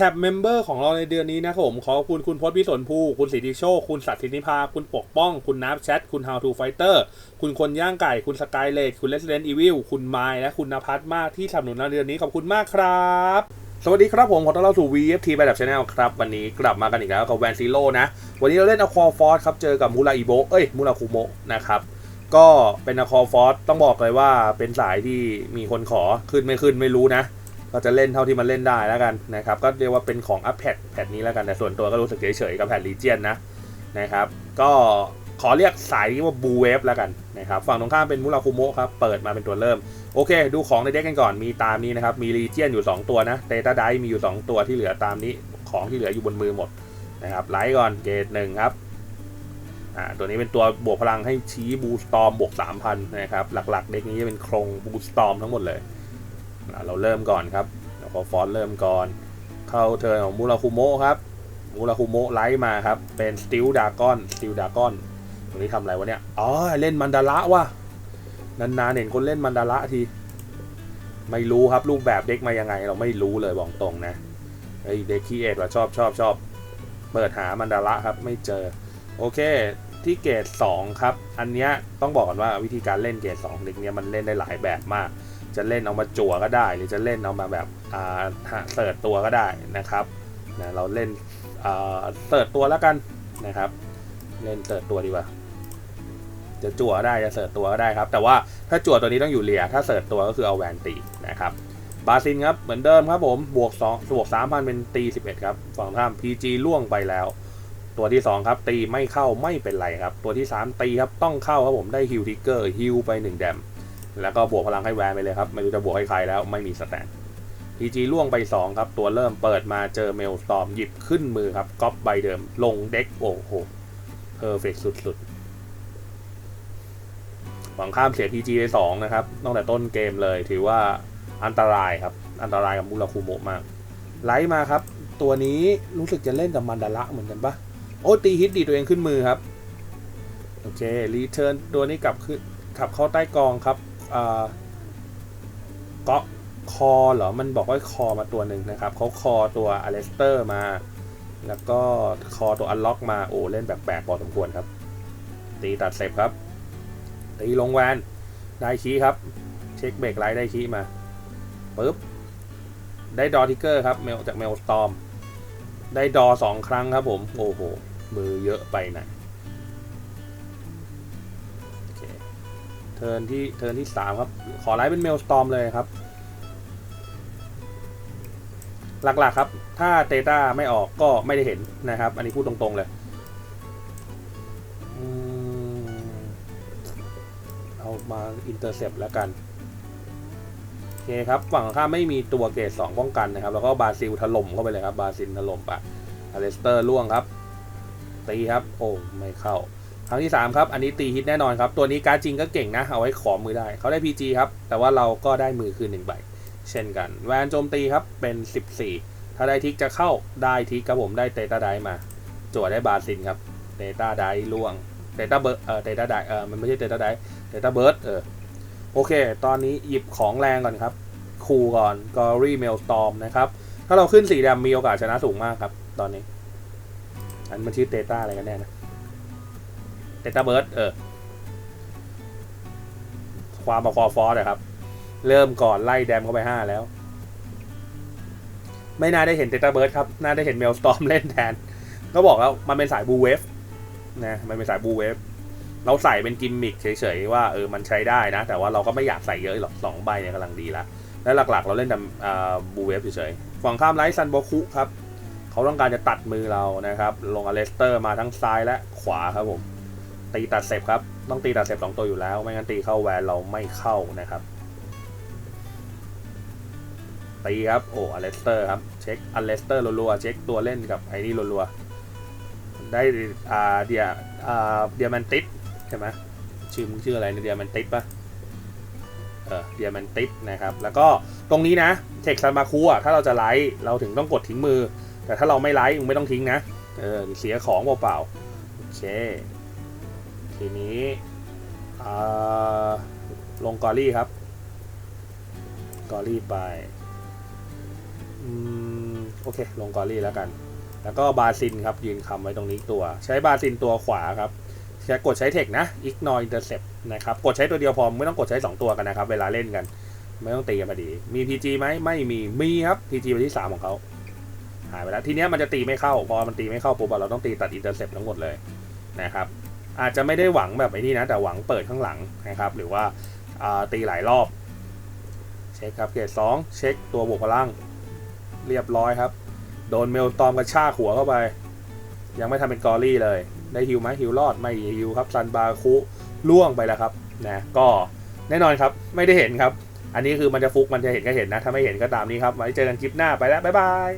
ท็บเมมเบอร์ของเราในเดือนนี้นะครับผมขอบคุณคุณพจน์พิสนภูคุณสิทธิโชค คุณสัตย์ธินิพา คุณปกป้อง คุณนับแชท คุณ How to Fighter คุณคนย่างไก่ คุณสกายเลดคุณ Resident Evil คุณไมล์และคุณนภัสมากที่สนับสนุนในเดือนนี้ขอบคุณมากครับสวัสดีครับผม ขอต้อนรับสู่ VFT ไปดับชาแนลครับ วันนี้กลับมากันอีกแล้วกับแวนซิโ o นะ วันนี้เราเล่นอควาฟอร์ครับ เจอกับมูราอิโบเอ้ยมูราคุโมะนะครับ ก็เป็นอควาฟอร์ต้องบอกเลยว่าเป็นสายที่มีคนขอขึ้นไม่ขึ้นไม่รู้นะ ก็จะเล่นเท่าที่มันเล่นได้แล้วกันนะครับ ก็เรียกว่าเป็นของอัพแพดแพดนี้แล้วกันแต่ส่วนตัวก็รู้สึกเฉยๆกับแพดลีเจียนนะนะครับ ก็ขอเรียกสายนี้ว่าบูเวฟแล้วกันนะครับฝั่งตรงข้ามเป็นมูราคุโมะครับ เปิดมาเป็นตัวเริ่ม โอเค ดูของในเด็กกันก่อนมีตามนี้นะครับ มีลีเจียนอยู่ 2 ตัวนะเตต้าไดมีอยู่ 2 ตัวที่เหลือตามนี้ของที่เหลืออยู่บนมือหมดนะครับไลท์ก่อนเกรดหนึ่งครับอ่าตัวนี้เป็นตัวบวกพลังให้ชี้บูสตอมบวก3,000นะครับหลักๆ เด็กนี้จะเป็นโครงบูสตอมทั้งหมดเลย เราเริ่มก่อนครับแล้วก็ฟอนต์เริ่มก่อน เข้าเทิร์นของมูราคุโมะครับมูราคุโมะไลท์มาครับ เป็นสติลดากอนสติลดากอนตัวนี้ทำอะไรวะเนี่ย อ๋อ เล่นมันดาระว่ะ นานๆเห็นคนเล่นมันดาระที ไม่รู้ครับรูปแบบเด็กมายังไง เราไม่รู้เลยบอกตรงนะไอ้เด็กคีเอทว่าชอบชอบชอบ เปิดหามันดาระครับไม่เจอ โอเคที่เกรด2ครับ อันเนี้ยต้องบอกก่อนว่าวิธีการเล่นเกรด2เด็กเนี้ยมันเล่นได้หลายแบบมาก จะเล่นเอามาจั่วก็ได้ หรือจะเล่นเอามาแบบเสิร์ตตัวก็ได้นะครับนะเราเล่นเสิร์ตตัวแล้วกันนะครับ เล่นเสิร์ตตัวดีกว่าจะจั่วได้จะเสิร์ตตัวก็ได้ครับ แต่ว่าถ้าจั่วตัวนี้ต้องอยู่เลียถ้าเสิร์ตตัวก็คือเอาแวนตีนะครับบาซินครับเหมือนเดิมครับผมบวก2บวก3,000 เป็นตี 11 ครับฝั่งท่าม PG ล่วงไปแล้ว ตัวที่ 2 ครับ ตีไม่เข้าไม่เป็นไรครับ ตัวที่ 3 ตีครับต้องเข้าครับผมได้ฮิลทิกเกอร์ฮิลไป 1 แดม แล้วก็บวกพลังให้แวนไปเลยครับ ไม่รู้จะบวกให้ใครแล้วไม่มีสแตน PG ล่วงไป 2 ครับ ตัวเริ่มเปิดมาเจอเมลสตอมหยิบขึ้นมือครับก๊อปใบเดิม ลงเด็กโอ้โหเพอร์เฟกสุดๆฝั่งข้ามเสีย PG ไปสองนะครับตั้งแต่ต้นเกมเลยถือว่าอันตรายครับ อันตรายกับมูราคุโมะมาก ไลท์มาครับ ตัวนี้รู้สึกจะเล่นกับมันดาระเหมือนกันปะโอ้ตีฮิตดีตัวเองขึ้นมือครับ โอเครีเทิร์นตัวนี้กลับขึ้นขับเข้าใต้กองครับ กาะคอเหรอ มันบอกว่าคอมาตัวหนึ่งนะครับเขาคอตัวอเลสเตอร์มา แล้วก็คอตัวอันล็อกมา โอ้เล่นแปลกๆพอสมควรครับ ตีตัดเสร็จครับ ตีลงแวนได้คีย์ครับ เช็คเบรกไลท์ได้คีย์มาปึ๊บ ได้ดอทิกเกอร์ครับเมลจากเมลสตอม ได้ดอสองครั้งครับผม โอ้โห มือเยอะไปหนะโเทิร์นที่เทิร์นที่สามครับ ขอไลท์เป็นเมลสตอมเลยครับ หลักๆครับ ถ้าเตต้าไม่ออกก็ไม่ได้เห็นนะครับ อันนี้พูดตรงๆเลยเอามาอินเตอร์เซปแล้วกันโอเคครับฝั่งข้าไม่มีตัวเกรด2ป้องกันนะครับ แล้วก็บาซิลถล่มเข้าไปเลยครับ บาซิลถล่มปะอเลสเตอร์ล่วงครับ ตีครับ โอ้ ไม่เข้า ครั้งที่ 3 ครับ อันนี้ตีฮิตแน่นอนครับ ตัวนี้การดจริงก็เก่งนะ เอาไว้ขอมือได้ เขาได้ PG ครับ แต่ว่าเราก็ได้มือคืนหนึ่งใบ เช่นกัน แวนโจมตีครับ เป็น 14 ถ้าได้ทิกจะเข้า ได้ทิกครับผม ได้เตต้าไดมา จั่วได้บาซิลครับ เตต้าไดล่วง เตต้าเบิร์ด เออ เตต้าได เออ มันไม่ใช่เตต้าไดเดต้าเบิร์ด เออ โอเค ตอนนี้หยิบของแรงก่อนครับ คูก่อน กอรี่เมลสตอมนะครับ ถ้าเราขึ้นสีดำมีโอกาสชนะสูงมากครับ ตอนนี้ อันมันชื่อเตต้าอะไรกันแน่นะ เตต้าเบิร์ดเออ ความมาคอฟอสนะครับ เริ่มก่อนไล่แดมเข้าไปห้าแล้ว ไม่น่าได้เห็นเตต้าเบิร์ดครับ น่าได้เห็นเมลสตอมเล่นแทน ก็บอกแล้วมันเป็นสายบูเวฟนะ มันเป็นสายบูเวฟเราใส่เป็นกิมมิคเฉยๆว่าเออมันใช้ได้นะ แต่ว่าเราก็ไม่อยากใส่เยอะหรอกสองใบเนี่ยกำลังดีละและหลักๆ เราเล่นแต่บูเวฟเฉยๆฝั่งข้ามไลท์ซันโบคุครับเขาต้องการจะตัดมือเรานะครับ ลงอเลสเตอร์มาทั้งซ้ายและขวาครับผม ตีตัดเซฟครับ ต้องตีตัดเซฟสองตัวอยู่แล้ว ไม่งั้นตีเข้าแวนเราไม่เข้านะครับตีครับโอ้อเลสเตอร์ครับเช็คอเลสเตอร์รัวๆเช็คตัวเล่นกับไอ้นี่รัวๆได้อ่าเดียอ่าเดียมันติสใช่ไหมชื่อมึงชื่ออะไรในเดียมันติสปะเออเดียมันติสนะครับ แล้วก็ตรงนี้นะเทคซันมาคูอะถ้าเราจะไลท์เราถึงต้องกดทิ้งมือ แต่ถ้าเราไม่ไลท์มึงไม่ต้องทิ้งนะเออเสียของเปล่าๆโอเค ทีนี้ลงกอรี่ครับ กอรี่ไปอโอเค ลงกอรี่แล้วกัน แล้วก็บาซินครับ ยืนคำไว้ตรงนี้ตัว ใช้บาซินตัวขวาครับใช้กดใช้เทคนะ ignore intercept นะครับ กดใช้ตัวเดียวพอ ไม่ต้องกดใช้ 2 ตัวกันนะครับ เวลาเล่นกัน ไม่ต้องตีกันพอดี มี PG ไหมไม่มี มีครับ PG ไปที่ 3 ของเขาหายไปแล้ว ทีเนี้ยมันจะตีไม่เข้า พอมันตีไม่เข้าปุ๊บเราต้องตีตัด intercept ทั้งหมดเลยนะครับ อาจจะไม่ได้หวังแบบไอ้นี่นะ แต่หวังเปิดข้างหลังนะครับ หรือว่าาตีหลายรอบ เช็คครับเกรดสองเช็คตัวบวกพลัง เรียบร้อยครับ โดนเมลตอมกระชากหัวเข้าไป ยังไม่ทำเป็นกอรี่เลย ได้ฮิวไหมฮิวรอดไม่ฮิวครับซันบาคุล่วงไปแล้วครับนะก็แน่นอนครับไม่ได้เห็นครับ อันนี้คือมันจะฟุกมันจะเห็นก็เห็นนะ ถ้าไม่เห็นก็ตามนี้ครับไว้เจอกันคลิปหน้าไปแล้วบ๊ายบาย